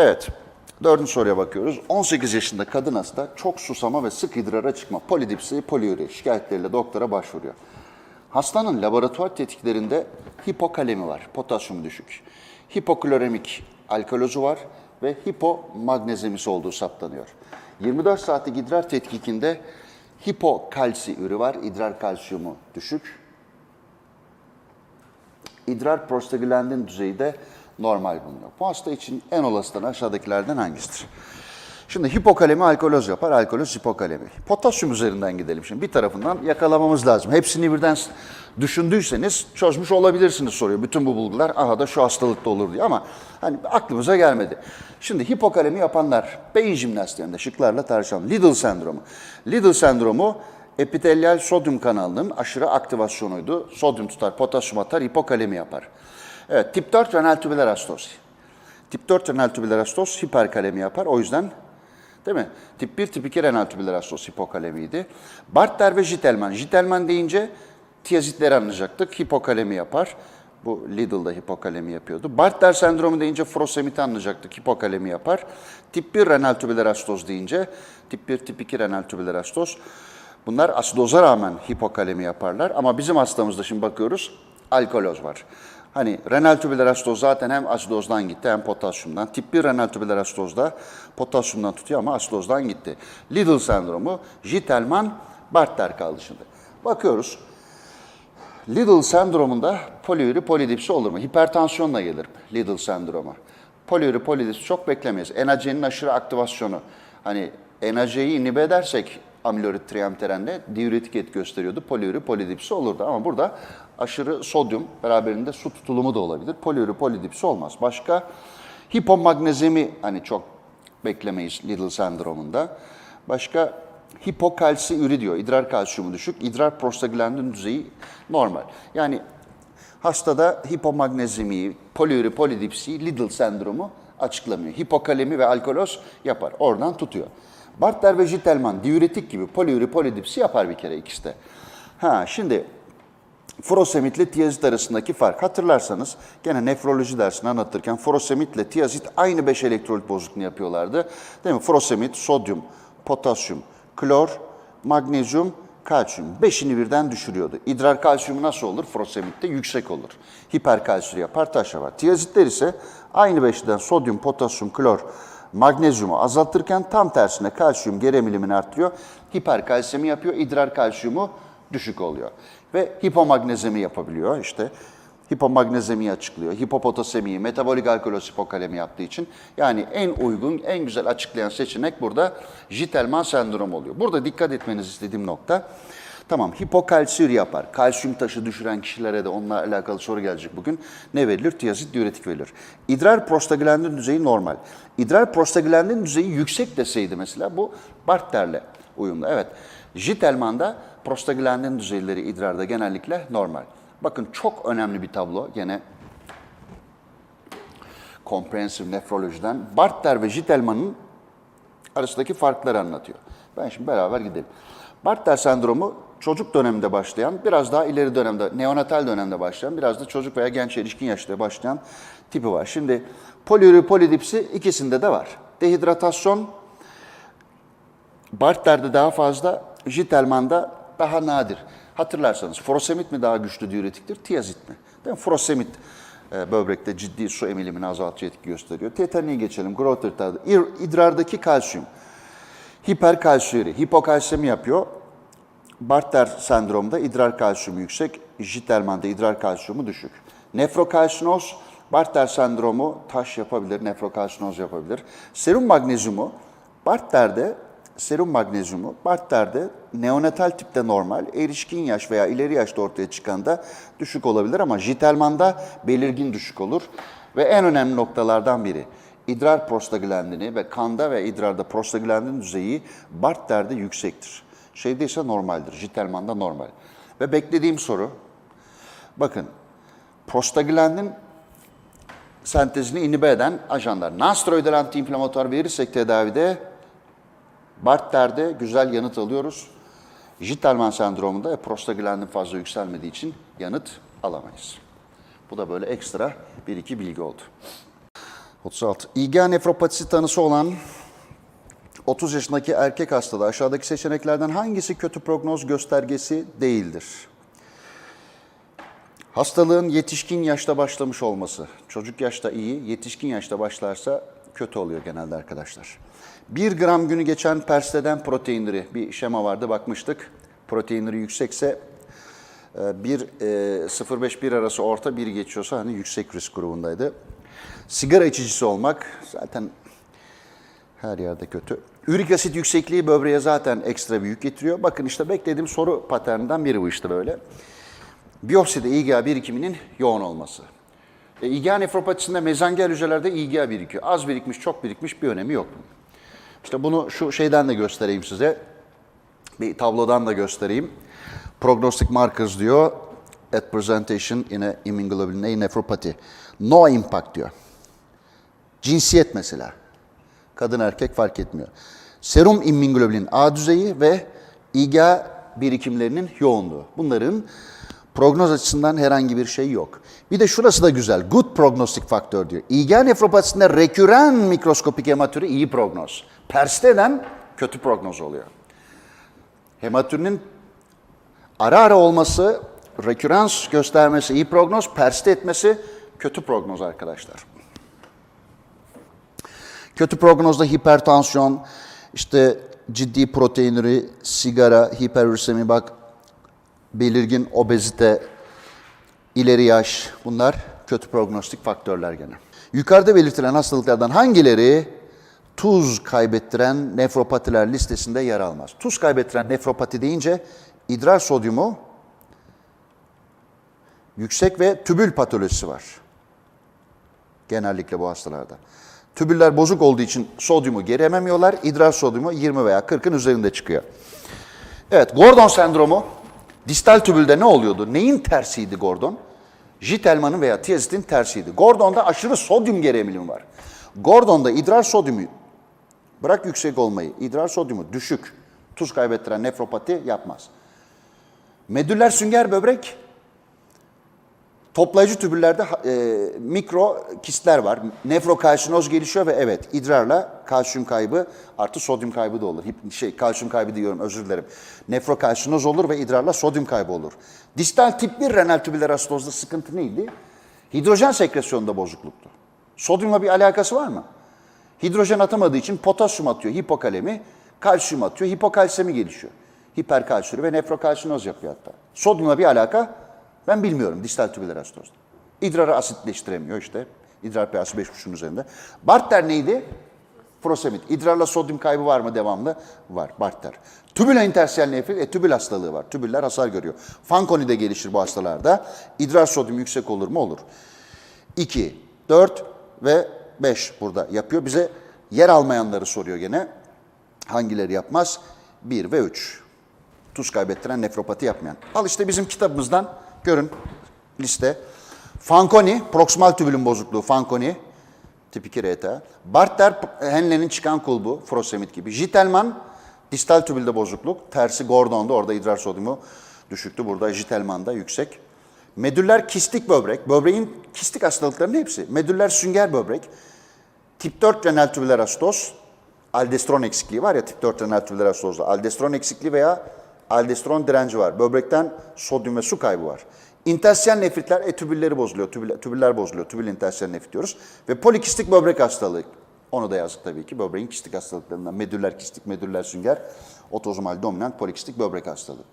Evet. Dördüncü soruya bakıyoruz. 18 yaşında kadın hasta çok susama ve sık idrara çıkma, polidipsi, poliuri şikayetleriyle doktora başvuruyor. Hastanın laboratuvar tetkiklerinde hipokalemi var, potasyum düşük. Hipokloremik alkalozu var ve hipomagnezemisi olduğu saptanıyor. 24 saatlik idrar tetkikinde hipokalsiürü var, idrar kalsiyumu düşük. İdrar prostaglandin düzeyi de normal bulunuyor. Bu hasta için en olasıdan aşağıdakilerden hangisidir? Şimdi hipokalemi alkoloz yapar, alkoloz hipokalemi. Potasyum üzerinden gidelim şimdi. Bir tarafından yakalamamız lazım. Hepsini birden düşündüyseniz çözmüş olabilirsiniz soruyor. Bütün bu bulgular aha da şu hastalıkta olur diye ama hani aklımıza gelmedi. Şimdi hipokalemi yapanlar beyin jimnastiğinde şıklarla tartışalım. Liddle sendromu. Liddle sendromu epitelyal sodyum kanalının aşırı aktivasyonuydu. Sodyum tutar, potasyum atar, hipokalemi yapar. Evet, tip 4 renal tübüler astosi. Tip 4 renal tübüler astos hiperkalemi yapar. O yüzden değil mi? Tip 1, tip 2 renal tübüler astos hipokalemiydi. Bartter ve Jitelman. Jitelman deyince tiyazitleri anlayacaktık. Hipokalemi yapar. Bu Liddle'da hipokalemi yapıyordu. Bartter sendromu deyince frosemiti anlayacaktık. Hipokalemi yapar. Tip 1 renal tübüler astos deyince tip 1, tip 2 renal tübüler astos. Bunlar asidoza rağmen hipokalemi yaparlar. Ama bizim hastamızda şimdi bakıyoruz alkoloz var. Hani renal tübüler astoz zaten hem asidozdan gitti hem potasyumdan. Tip 1 renal tübüler astozda potasyumdan tutuyor ama asidozdan gitti. Liddle sendromu, Jitelman, Bartter kaldı şimdi. Bakıyoruz. Liddle sendromunda poliuri polidipsi olur mu? Hipertansiyonla gelir Liddle sendromu. Poliuri polidipsi çok beklemeyiz. NAC'nin aşırı aktivasyonu. Hani NAC'yi inhibe edersek amiloid diüretik etki gösteriyordu. Poliuri polidipsi olurdu ama burada aşırı sodyum beraberinde su tutulumu da olabilir. Poliuri polidipsi olmaz. Başka hipomagnezemi hani çok beklemeyiz Liddle sendromunda. Başka hipokalsiüri diyor. İdrar kalsiyumu düşük. İdrar prostaglandin düzeyi normal. Yani hastada hipomagnezemi, poliuri polidipsi, Liddle sendromu açıklamıyor. Hipokalemi ve alkoloz yapar. Oradan tutuyor. Bartter ve Jitelman diüretik gibi poliuri polidipsi yapar bir kere ikisi de. Ha şimdi Furosemit ile tiyazit arasındaki fark. Hatırlarsanız gene nefroloji dersini anlatırken furosemit ile tiyazit aynı 5 elektrolit bozukluğunu yapıyorlardı. Değil mi? Furosemit, sodyum, potasyum, klor, magnezyum, kalsiyum. Beşini birden düşürüyordu. İdrar kalsiyumu nasıl olur? Furosemitte yüksek olur. Hiperkalsiyum yapar, taş yapar. Tiyazitler ise aynı beşliden sodyum, potasyum, klor, magnezyumu azaltırken tam tersine kalsiyum geri emilimini artırıyor. Hiperkalsiyemi yapıyor, idrar kalsiyumu düşük oluyor. Ve hipomagnezemi yapabiliyor işte. Hipomagnezemiyi açıklıyor. Hipopotasemiyi, metabolik alkaloz hipokalemi yaptığı için. Yani en uygun, en güzel açıklayan seçenek burada Jitelman sendromu oluyor. Burada dikkat etmenizi istediğim nokta, tamam hipokalsiyur yapar. Kalsiyum taşı düşüren kişilere de onunla alakalı soru gelecek bugün. Ne verilir? Tiyazit diüretik verilir. İdrar prostaglandin düzeyi normal. İdrar prostaglandin düzeyi yüksek deseydi mesela bu Bartter'le uyumlu. Evet. Jitelman'da prostaglandin düzeyleri idrarda genellikle normal. Bakın çok önemli bir tablo gene komprehensif nefrolojiden Bartter ve Jitelman'ın arasındaki farkları anlatıyor. Ben şimdi beraber gidelim. Bartter sendromu çocuk döneminde başlayan, biraz daha ileri dönemde, neonatal dönemde başlayan, biraz da çocuk veya genç erişkin yaşta başlayan tipi var. Şimdi poliuri polidipsi ikisinde de var. Dehidratasyon Bartter'de daha fazla, Jitelman'da daha nadir. Hatırlarsanız furosemit mi daha güçlü diüretiktir, tiyazit mi? Değil mi? Furosemit e, böbrekte ciddi su emilimini azaltıcı etki gösteriyor. Tetaniğe geçelim. İr- İdrardaki kalsiyum. Hiperkalsiyuri, hipokalsemi yapıyor. Bartter sendromda idrar kalsiyumu yüksek, Jitelman'da idrar kalsiyumu düşük. Nefrokalsinoz, Bartter sendromu taş yapabilir, nefrokalsinoz yapabilir. Serum magnezyumu, Bartter'de serum magnezyumu, Bartter'de neonatal tipte normal, erişkin yaş veya ileri yaşta ortaya çıkanda düşük olabilir ama Jitelman'da belirgin düşük olur. Ve en önemli noktalardan biri, idrar prostaglandini ve kanda ve idrarda prostaglandin düzeyi Bartter'de yüksektir. Şeyde ise normaldir, Jitelman'da normal. Ve beklediğim soru, bakın prostaglandin sentezini inhibe eden ajanlar. Nonsteroidal antiinflamatuar verirsek tedavide Bartter'de güzel yanıt alıyoruz. Jitelman sendromunda prostaglandin fazla yükselmediği için yanıt alamayız. Bu da böyle ekstra bir iki bilgi oldu. 36. İGA nefropatisi tanısı olan 30 yaşındaki erkek hastada aşağıdaki seçeneklerden hangisi kötü prognoz göstergesi değildir? Hastalığın yetişkin yaşta başlamış olması. Çocuk yaşta iyi, yetişkin yaşta başlarsa kötü oluyor genelde arkadaşlar. 1 gram günü geçen persleden proteinleri bir şema vardı bakmıştık. Proteinleri yüksekse e, 1 0.5-1 arası orta 1 geçiyorsa hani yüksek risk grubundaydı. Sigara içicisi olmak zaten her yerde kötü. Ürik asit yüksekliği böbreğe zaten ekstra bir yük getiriyor. Bakın işte beklediğim soru paterninden biri bu işte böyle. Biyopside IgA birikiminin yoğun olması. E, IgA nefropatisinde mezangel hücrelerde IgA birikiyor. Az birikmiş, çok birikmiş bir önemi yok. İşte bunu şu şeyden de göstereyim size. Bir tablodan da göstereyim. Prognostic markers diyor. At presentation in a immunoglobulin A nephropathy. No impact diyor. Cinsiyet mesela. Kadın erkek fark etmiyor. Serum immunoglobulin A düzeyi ve IgA birikimlerinin yoğunluğu. Bunların prognoz açısından herhangi bir şey yok. Bir de şurası da güzel. Good prognostic faktör diyor. IgA nefropatisinde reküren mikroskopik hematürü iyi prognoz. Pers'ten kötü prognoz oluyor. Hematürinin ara ara olması, rekürans göstermesi iyi prognoz, perste etmesi kötü prognoz arkadaşlar. Kötü prognozda hipertansiyon, işte ciddi proteinuri, sigara, hiperürsemi bak, belirgin obezite, ileri yaş bunlar kötü prognostik faktörler gene. Yukarıda belirtilen hastalıklardan hangileri tuz kaybettiren nefropatiler listesinde yer almaz? Tuz kaybettiren nefropati deyince idrar sodyumu yüksek ve tübül patolojisi var. Genellikle bu hastalarda. Tübüller bozuk olduğu için sodyumu geri ememiyorlar. İdrar sodyumu 20 veya 40'ın üzerinde çıkıyor. Evet, Gordon sendromu distal tübülde ne oluyordu? Neyin tersiydi Gordon? Jitelman'ın veya tiazitin tersiydi. Gordon'da aşırı sodyum geri emilimi var. Gordon'da idrar sodyumu, bırak yüksek olmayı, idrar sodyumu düşük, tuz kaybettiren nefropati yapmaz. Medüller sünger böbrek Toplayıcı tübüllerde e, mikro kistler var. Nefrokalsinoz gelişiyor ve evet idrarla kalsiyum kaybı artı sodyum kaybı da olur. Şey kalsiyum kaybı diyorum özür dilerim. Nefrokalsinoz olur ve idrarla sodyum kaybı olur. Distal tip 1 renal tübüler astozda sıkıntı neydi? Hidrojen sekresyonunda bozukluktu. Sodyumla bir alakası var mı? Hidrojen atamadığı için potasyum atıyor hipokalemi, kalsiyum atıyor, hipokalsemi gelişiyor. Hiperkalsiyuri ve nefrokalsinoz yapıyor hatta. Sodyumla bir alaka ben bilmiyorum distal tübüler astozda. İdrarı asitleştiremiyor işte. İdrar pH'i 5,5'un üzerinde. Barter neydi? Prosemit. İdrarla sodyum kaybı var mı devamlı? Var. Barter. Tübülen intersiyel nefrit, e, tübül hastalığı var. Tübüller hasar görüyor. Fanconi de gelişir bu hastalarda. İdrar sodyum yüksek olur mu? Olur. 2, 4 ve 5 burada yapıyor. Bize yer almayanları soruyor gene. Hangileri yapmaz? 1 ve 3. Tuz kaybettiren nefropati yapmayan. Al işte bizim kitabımızdan görün liste. Fanconi, proksimal tübülün bozukluğu Fanconi, tip 2 RTA. Barter, Henle'nin çıkan kulbu, Frosemit gibi. Jitelman, distal tübülde bozukluk. Tersi Gordon'da, orada idrar sodyumu düşüktü. Burada Jitelman'da yüksek. Medüller kistik böbrek, böbreğin kistik hastalıklarının hepsi. Medüller sünger böbrek, tip 4 renal tübüler astoz, aldosteron eksikliği var ya tip 4 renal tübüler astozda. Aldosteron eksikliği veya aldosteron direnci var. Böbrekten sodyum ve su kaybı var. İntersiyel nefritler e, tübülleri bozuluyor, tübüller, tübüller bozuluyor, tübül intersiyel nefrit diyoruz. Ve polikistik böbrek hastalığı. Onu da yazdık tabii ki. Böbreğin kistik hastalıklarından. Medüller kistik, medüller sünger, otozomal dominant polikistik böbrek hastalığı.